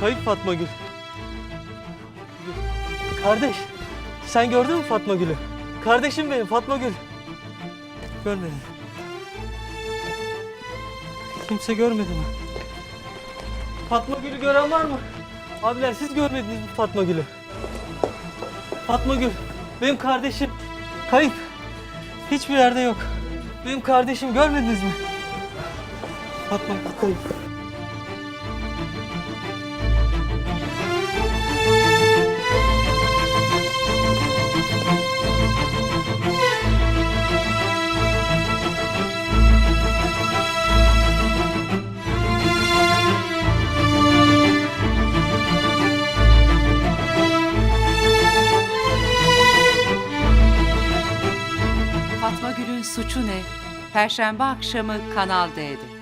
Kayıp Fatma Gül. Kardeş, sen gördün mü Fatma Gül'ü? Kardeşim benim Fatma Gül. Görmedim. Kimse görmedi mi? Fatma Gül'ü gören var mı? Abiler siz görmediniz mi Fatma Gül'ü? Fatma Gül, benim kardeşim. Kayıp. Hiçbir yerde yok. Benim kardeşim görmediniz mi? Fatma kayıp. Gül'ün suçu ne? Perşembe akşamı Kanal D'de.